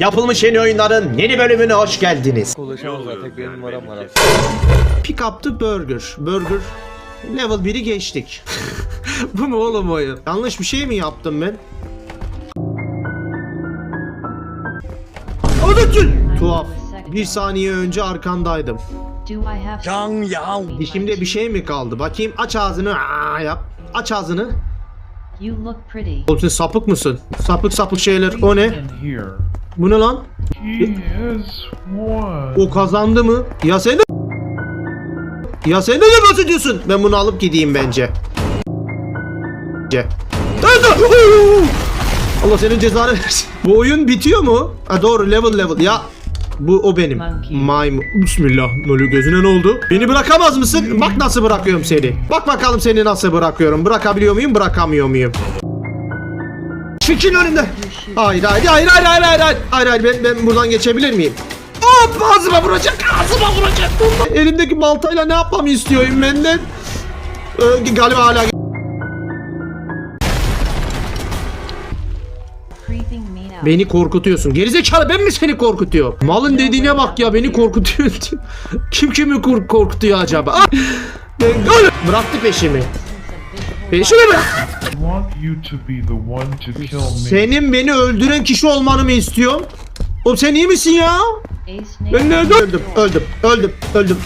Yapılmış yeni oyunların yeni bölümüne hoş geldiniz. Ulaşamaz zaten benim numaram var. Pick burger. Burger level 1'i geçtik. Bu mu oğlum oyun? Yanlış bir şey mi yaptım ben? Anlatın! Tuhaf. Bir saniye önce arkandaydım. I have Dişimde bir şey mi kaldı? Bakayım aç ağzını. Aa, yap. Aç ağzını. You look pretty. Oğlum sen sapık mısın? Sapık sapık şeyler. O ne? Bu ne lan? O kazandı mı? Ya sen de... Ya sen de ne bahsediyorsun? Ben bunu alıp gideyim bence. Ce. Allah senin cezanı versin. Bu oyun bitiyor mu? Ha doğru level level. Ya bu o benim. Maymun. Bismillah. Ne oluyor gözüne ne oldu? Beni bırakamaz mısın? Bak nasıl bırakıyorum seni. Bak bakalım seni nasıl bırakıyorum. Bırakabiliyor muyum? Bırakamıyor muyum? Çekil önümden. Hayır hayır hayır hayır hayır hayır hayır. Hayır hayır ben, ben buradan geçebilir miyim? Hop ağzıma vuracak ağzıma vuracak. Elimdeki baltayla ne yapmamı istiyorum benden? Ee, galiba hala Beni korkutuyorsun. Gerizekalı ben mi seni korkutuyor? Malın dediğine bak ya beni korkutuyor. Kim kimi korkutuyor acaba? Bıraktı peşimi. Peşimi bıraktı. Want you to be the one to kill me. Senin beni öldüren kişi olmanı mı istiyorsun? Oğlum sen iyi misin ya? Ben nerede öldüm? Öldüm. Öldüm. Öldüm.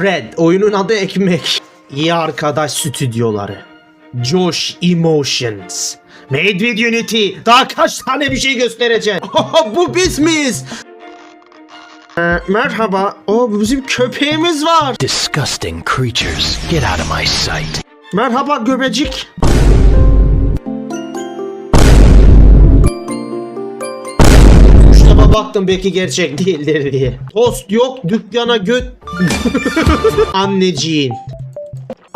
Bread. Oyunun adı ekmek. İyi arkadaş stüdyoları. Josh Emotions. Made with Unity. Daha kaç tane bir şey göstereceğim. Bu biz miyiz? Ee, merhaba. O bu bizim köpeğimiz var. disgusting creatures. Get out of my sight. Merhaba göbecik. Kuşlama baktım belki gerçek değildir diye. Tost yok dükkana göt. Anneciğin.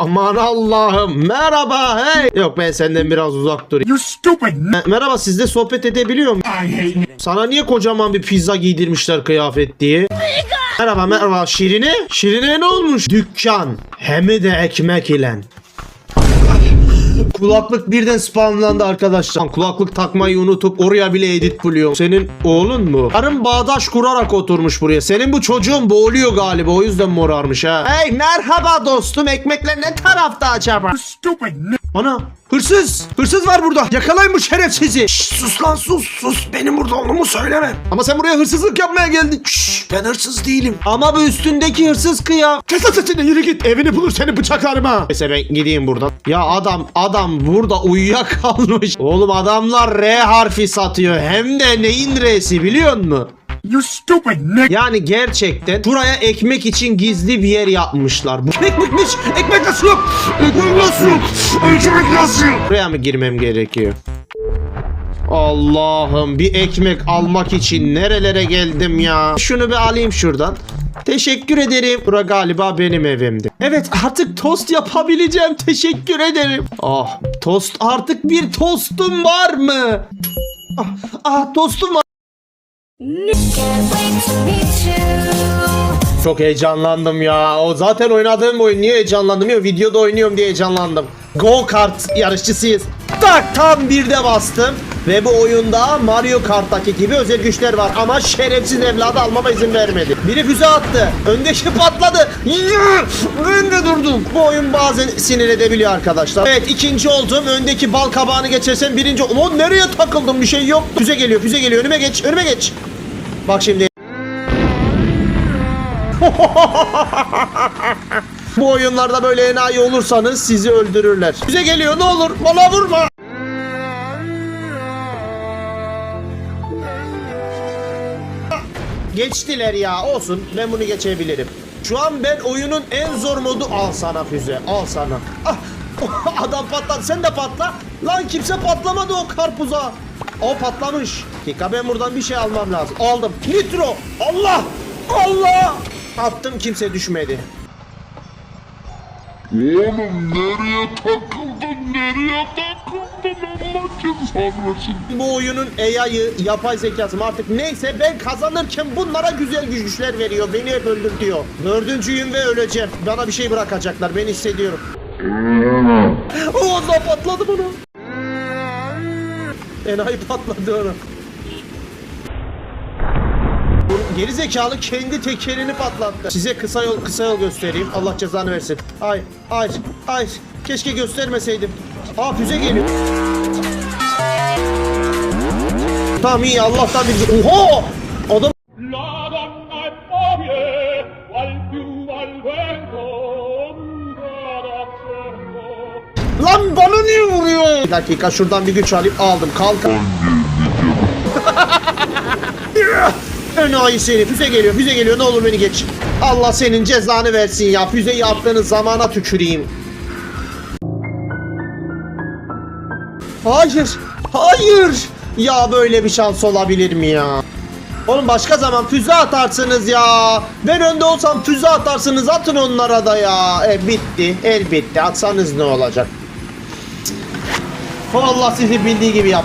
Aman Allah'ım. Merhaba hey. Yok ben senden biraz uzak durayım. You stupid n- Merhaba sizle sohbet edebiliyor muyum? Sana niye kocaman bir pizza giydirmişler kıyafet diye? Merhaba merhaba Şirine. Şirine ne olmuş? Dükkan. Hem de ekmek ile. Kulaklık birden spamlandı arkadaşlar. Kulaklık takmayı unutup oraya bile edit buluyor. Senin oğlun mu? Karın bağdaş kurarak oturmuş buraya. Senin bu çocuğun boğuluyor galiba o yüzden morarmış ha. Hey merhaba dostum ekmekler ne tarafta acaba? stupid Ana hırsız. Hırsız var burada. Yakalayın bu şerefsizi. Şşş, sus lan sus sus. Benim burada olduğumu söyleme. Ama sen buraya hırsızlık yapmaya geldin. Şşş, ben hırsız değilim. Ama bu üstündeki hırsız kıya. Kes lan sesini yürü git. Evini bulur seni bıçaklarım ha. Neyse ben gideyim buradan. Ya adam adam burada uyuyakalmış. Oğlum adamlar R harfi satıyor. Hem de neyin R'si biliyor musun? You stupid n- Yani gerçekten buraya ekmek için gizli bir yer yapmışlar. Bu ekmekmiş. Ekmek nasıl? Ekmek nasıl? Ekmek nasıl? Buraya mı girmem gerekiyor? Allah'ım bir ekmek almak için nerelere geldim ya. Şunu bir alayım şuradan. Teşekkür ederim. Bura galiba benim evimdi. Evet artık tost yapabileceğim. Teşekkür ederim. Ah tost artık bir tostum var mı? Ah, ah tostum var. Çok heyecanlandım ya. O zaten oynadığım oyun. Niye heyecanlandım ya? Videoda oynuyorum diye heyecanlandım. Go kart yarışçısıyız. Tak tam bir de bastım. Ve bu oyunda Mario Kart'taki gibi özel güçler var. Ama şerefsiz evladı almama izin vermedi. Biri füze attı. Öndeki patladı. Ben de durdum. Bu oyun bazen sinir edebiliyor arkadaşlar. Evet ikinci oldum. Öndeki bal kabağını geçersem birinci... Ulan nereye takıldım? Bir şey yok. Füze geliyor. Füze geliyor. Önüme geç. Önüme geç. Bak şimdi. Bu oyunlarda böyle enayi olursanız sizi öldürürler. Bize geliyor ne olur bana vurma. Geçtiler ya olsun ben bunu geçebilirim. Şu an ben oyunun en zor modu al sana füze al sana. Ah, adam patladı sen de patla. Lan kimse patlamadı o karpuza. O patlamış. Dakika ben buradan bir şey almam lazım. Aldım. Nitro. Allah. Allah. Attım kimse düşmedi. Oğlum nereye takıldın nereye takıldın Allah cezanı versin. Bu oyunun AI'yı, yapay zekası mı artık neyse ben kazanırken bunlara güzel güçler veriyor. Beni hep öldürtüyor. Dördüncüyüm ve öleceğim. Bana bir şey bırakacaklar. Ben hissediyorum. Da patladı bunu. Enayi patladı onu. Geri zekalı kendi tekerini patlattı. Size kısa yol kısa yol göstereyim. Allah cezanı versin. Ay ay ay. Keşke göstermeseydim. Aa füze geliyor. Tamam iyi Allah'tan bir Oha! Lan bana niye vuruyor? Bir dakika şuradan bir güç alayım aldım kalk. Enayi seni füze geliyor füze geliyor ne olur beni geç. Allah senin cezanı versin ya füzeyi attığınız zamana tüküreyim. Hayır hayır ya böyle bir şans olabilir mi ya? Oğlum başka zaman füze atarsınız ya. Ben önde olsam füze atarsınız atın onlara da ya. E bitti el bitti atsanız ne olacak? Allah sizi bildiği gibi yap.